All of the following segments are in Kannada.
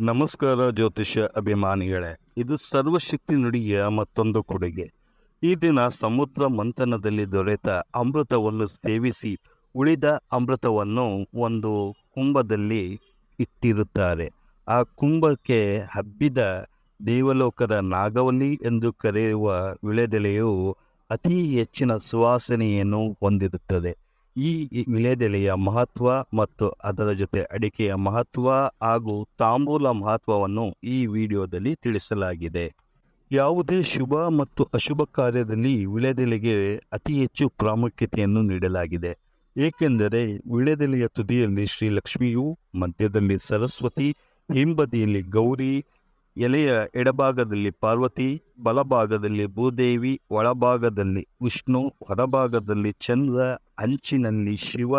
ನಮಸ್ಕಾರ ಜ್ಯೋತಿಷ್ಯ ಅಭಿಮಾನಿಗಳೇ, ಇದು ಸರ್ವಶಕ್ತಿ ನುಡಿಯ ಮತ್ತೊಂದು ಕೊಡುಗೆ. ಈ ದಿನ ಸಮುದ್ರ ಮಂಥನದಲ್ಲಿ ದೊರೆತ ಅಮೃತವನ್ನು ಸೇವಿಸಿ ಉಳಿದ ಅಮೃತವನ್ನು ಒಂದು ಕುಂಭದಲ್ಲಿ ಇಟ್ಟಿರುತ್ತಾರೆ. ಆ ಕುಂಭಕ್ಕೆ ಹಬ್ಬಿದ ದೇವಲೋಕದ ನಾಗವಲ್ಲಿ ಎಂದು ಕರೆಯುವ ವಿಳೆದೆಲೆಯು ಅತಿ ಹೆಚ್ಚಿನ ಸುವಾಸನೆಯನ್ನು ಹೊಂದಿರುತ್ತದೆ. ಈ ವಿಳೆದೆಲೆಯ ಮಹತ್ವ ಮತ್ತು ಅದರ ಜೊತೆ ಅಡಿಕೆಯ ಮಹತ್ವ ಹಾಗೂ ತಾಂಬೂಲ ಮಹತ್ವವನ್ನು ಈ ವಿಡಿಯೋದಲ್ಲಿ ತಿಳಿಸಲಾಗಿದೆ. ಯಾವುದೇ ಶುಭ ಮತ್ತು ಅಶುಭ ಕಾರ್ಯದಲ್ಲಿ ವಿಳೆದೆಲೆಗೆ ಅತಿ ಹೆಚ್ಚು ಪ್ರಾಮುಖ್ಯತೆಯನ್ನು ನೀಡಲಾಗಿದೆ. ಏಕೆಂದರೆ ವಿಳೆದೆಲೆಯ ತುದಿಯಲ್ಲಿ ಶ್ರೀಲಕ್ಷ್ಮಿಯು ಮಧ್ಯದಲ್ಲಿ ಸರಸ್ವತಿ, ಹಿಂಬದಿಯಲ್ಲಿ ಗೌರಿ ಎಲೆಯ ಎಡಭಾಗದಲ್ಲಿ ಪಾರ್ವತಿ, ಬಲಭಾಗದಲ್ಲಿ ಭೂದೇವಿ, ಒಳಭಾಗದಲ್ಲಿ ವಿಷ್ಣು, ಹೊರಭಾಗದಲ್ಲಿ ಚಂದ್ರ, ಅಂಚಿನಲ್ಲಿ ಶಿವ,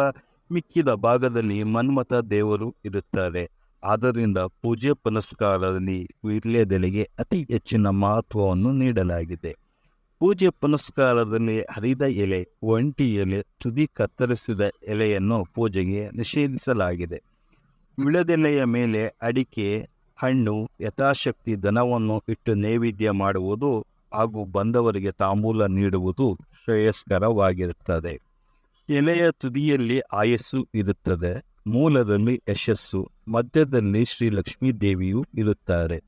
ಮಿಕ್ಕಿದ ಭಾಗದಲ್ಲಿ ಮನ್ಮಥ ದೇವರು ಇರುತ್ತಾರೆ. ಆದ್ದರಿಂದ ಪೂಜೆ ಪುನಸ್ಕಾರದಲ್ಲಿ ವೀರ್ಯದೆಲೆಗೆ ಅತಿ ಹೆಚ್ಚಿನ ಮಹತ್ವವನ್ನು ನೀಡಲಾಗಿದೆ. ಪೂಜೆ ಪುನಸ್ಕಾರದಲ್ಲಿ ಹರಿದ ಎಲೆ, ಒಂಟಿ ಎಲೆ, ತುದಿ ಕತ್ತರಿಸಿದ ಎಲೆಯನ್ನು ಪೂಜೆಗೆ ನಿಷೇಧಿಸಲಾಗಿದೆ. ವಿಳದೆಲೆಯ ಮೇಲೆ ಅಡಿಕೆ ಹಣ್ಣು ಯಥಾಶಕ್ತಿ ದನವನ್ನು ಇಟ್ಟು ನೈವೇದ್ಯ ಮಾಡುವುದು ಹಾಗೂ ಬಂದವರಿಗೆ ತಾಂಬೂಲ ನೀಡುವುದು ಶ್ರೇಯಸ್ಕರವಾಗಿರುತ್ತದೆ. ಎಲೆಯ ತುದಿಯಲ್ಲಿ ಆಯಸ್ಸು ಇರುತ್ತದೆ. ಮೂಲದಲ್ಲಿ ಯಶಸ್ಸು, ಮಧ್ಯದಲ್ಲಿ ಶ್ರೀ ಲಕ್ಷ್ಮೀ ದೇವಿಯು ಇರುತ್ತಾರೆ.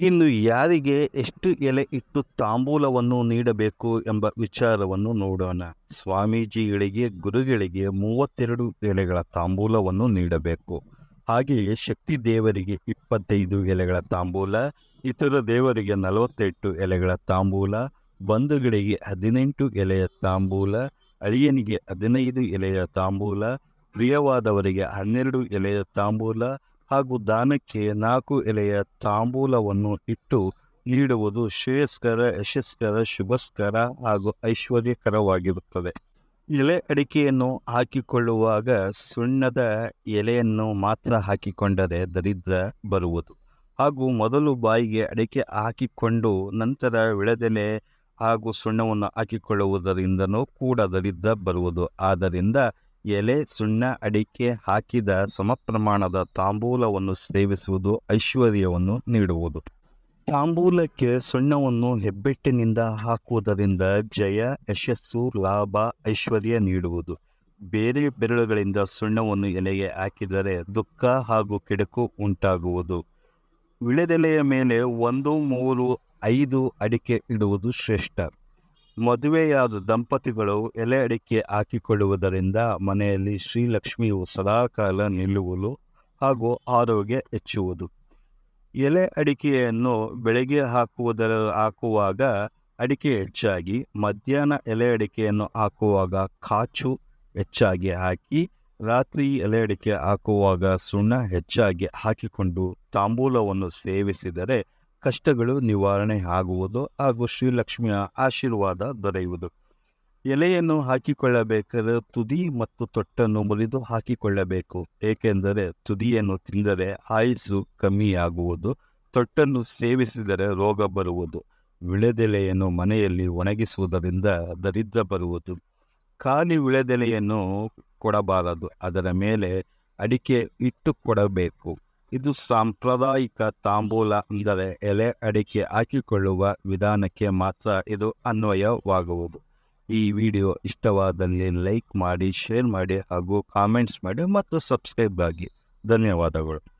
ಇನ್ನು ಯಾರಿಗೆ ಎಷ್ಟು ಎಲೆ ಇಟ್ಟು ತಾಂಬೂಲವನ್ನು ನೀಡಬೇಕು ಎಂಬ ವಿಚಾರವನ್ನು ನೋಡೋಣ. ಸ್ವಾಮೀಜಿಗಳಿಗೆ, ಗುರುಗಳಿಗೆ ಮೂವತ್ತೆರಡು ಎಲೆಗಳ ತಾಂಬೂಲವನ್ನು ನೀಡಬೇಕು. ಹಾಗೆಯೇ ಶಕ್ತಿ ದೇವರಿಗೆ ಇಪ್ಪತ್ತೈದು ಎಲೆಗಳ ತಾಂಬೂಲ, ಇತರ ದೇವರಿಗೆ ನಲವತ್ತೆಂಟು ಎಲೆಗಳ ತಾಂಬೂಲ, ಬಂಧುಗಳಿಗೆ ಹದಿನೆಂಟು ಎಲೆಯ ತಾಂಬೂಲ, ಅಳಿಯನಿಗೆ ಹದಿನೈದು ಎಲೆಯ ತಾಂಬೂಲ, ಪ್ರಿಯವಾದವರಿಗೆ ಹನ್ನೆರಡು ಎಲೆಯ ತಾಂಬೂಲ ಹಾಗೂ ದಾನಕ್ಕೆ ನಾಲ್ಕು ಎಲೆಯ ತಾಂಬೂಲವನ್ನು ಇಟ್ಟು ನೀಡುವುದು ಶ್ರೇಯಸ್ಕರ, ಯಶಸ್ಕರ, ಶುಭಸ್ಕರ ಹಾಗೂ ಐಶ್ವರ್ಯಕರವಾಗಿರುತ್ತದೆ. ಎಲೆ ಅಡಿಕೆಯನ್ನು ಹಾಕಿಕೊಳ್ಳುವಾಗ ಸುಣ್ಣದ ಎಲೆಯನ್ನು ಮಾತ್ರ ಹಾಕಿಕೊಂಡರೆ ದರಿದ್ರ ಬರುವುದು. ಹಾಗೂ ಮೊದಲು ಬಾಯಿಗೆ ಅಡಿಕೆ ಹಾಕಿಕೊಂಡು ನಂತರ ವಿಳೆದೆಲೆ ಹಾಗೂ ಸುಣ್ಣವನ್ನು ಹಾಕಿಕೊಳ್ಳುವುದರಿಂದನೂ ಕೂಡ ದರಿದ್ರ ಬರುವುದು. ಆದ್ದರಿಂದ ಎಲೆ, ಸುಣ್ಣ, ಅಡಿಕೆ ಹಾಕಿದ ಸಮಪ್ರಮಾಣದ ತಾಂಬೂಲವನ್ನು ಸೇವಿಸುವುದು ಐಶ್ವರ್ಯವನ್ನು ನೀಡುವುದು. ತಾಂಬೂಲಕ್ಕೆ ಸುಣ್ಣವನ್ನು ಹೆಬ್ಬೆಟ್ಟಿನಿಂದ ಹಾಕುವುದರಿಂದ ಜಯ, ಯಶಸ್ಸು, ಲಾಭ, ಐಶ್ವರ್ಯ ನೀಡುವುದು. ಬೇರೆ ಬೆರಳುಗಳಿಂದ ಸುಣ್ಣವನ್ನು ಎಲೆಗೆ ಹಾಕಿದರೆ ದುಃಖ ಹಾಗೂ ಕೆಡುಕು ಉಂಟಾಗುವುದು. ವಿಳೆದೆಲೆಯ ಮೇಲೆ ಒಂದು, ಮೂರು, ಐದು ಅಡಿಕೆ ಇಡುವುದು ಶ್ರೇಷ್ಠ. ಮದುವೆಯಾದ ದಂಪತಿಗಳು ಎಲೆ ಅಡಿಕೆ ಹಾಕಿಕೊಳ್ಳುವುದರಿಂದ ಮನೆಯಲ್ಲಿ ಶ್ರೀಲಕ್ಷ್ಮಿಯು ಸದಾಕಾಲ ನಿಲ್ಲುವುದು ಹಾಗೂ ಆರೋಗ್ಯ ಹೆಚ್ಚುವುದು. ಎಲೆ ಅಡಿಕೆಯನ್ನು ಬೆಳಗ್ಗೆ ಹಾಕುವುದರ ಹಾಕುವಾಗ ಅಡಿಕೆ ಹೆಚ್ಚಾಗಿ, ಮಧ್ಯಾಹ್ನ ಎಲೆ ಅಡಿಕೆಯನ್ನು ಹಾಕುವಾಗ ಕಾಚು ಹೆಚ್ಚಾಗಿ ಹಾಕಿ, ರಾತ್ರಿ ಎಲೆ ಅಡಿಕೆ ಹಾಕುವಾಗ ಸುಣ್ಣ ಹೆಚ್ಚಾಗಿ ಹಾಕಿಕೊಂಡು ತಾಂಬೂಲವನ್ನು ಸೇವಿಸಿದರೆ ಕಷ್ಟಗಳು ನಿವಾರಣೆ ಆಗುವುದು ಹಾಗೂ ಶ್ರೀಲಕ್ಷ್ಮಿಯ ಆಶೀರ್ವಾದ ದೊರೆಯುವುದು. ಎಲೆಯನ್ನು ಹಾಕಿಕೊಳ್ಳಬೇಕಾದರೆ ತುದಿ ಮತ್ತು ತೊಟ್ಟನ್ನು ಮುರಿದು ಹಾಕಿಕೊಳ್ಳಬೇಕು. ಏಕೆಂದರೆ ತುದಿಯನ್ನು ತಿಂದರೆ ಆಯುಸ್ಸು ಕಮ್ಮಿಯಾಗುವುದು, ತೊಟ್ಟನ್ನು ಸೇವಿಸಿದರೆ ರೋಗ ಬರುವುದು, ವಿಳೆದೆಲೆಯನ್ನು ಮನೆಯಲ್ಲಿ ಒಣಗಿಸುವುದರಿಂದ ದರಿದ್ರ ಬರುವುದು. ಖಾಲಿ ವಿಳೆದೆಲೆಯನ್ನು ಕೊಡಬಾರದು, ಅದರ ಮೇಲೆ ಅಡಿಕೆ ಇಟ್ಟು ಕೊಡಬೇಕು. ಇದು ಸಾಂಪ್ರದಾಯಿಕ ತಾಂಬೂಲ ಅಂದರೆ ಎಲೆ ಅಡಿಕೆ ಹಾಕಿಕೊಳ್ಳುವ ವಿಧಾನಕ್ಕೆ ಮಾತ್ರ ಇದು ಅನ್ವಯವಾಗುವುದು. ಈ ವಿಡಿಯೋ ಇಷ್ಟವಾದಲ್ಲಿ ಲೈಕ್ ಮಾಡಿ ಶೇರ್ ಮಾಡಿ ಹಾಗೂ ಕಾಮೆಂಟ್ಸ್ ಮಾಡಿ ಮತ್ತು ಸಬ್ಸ್ಕ್ರೈಬ್ ಆಗಿ. ಧನ್ಯವಾದಗಳು.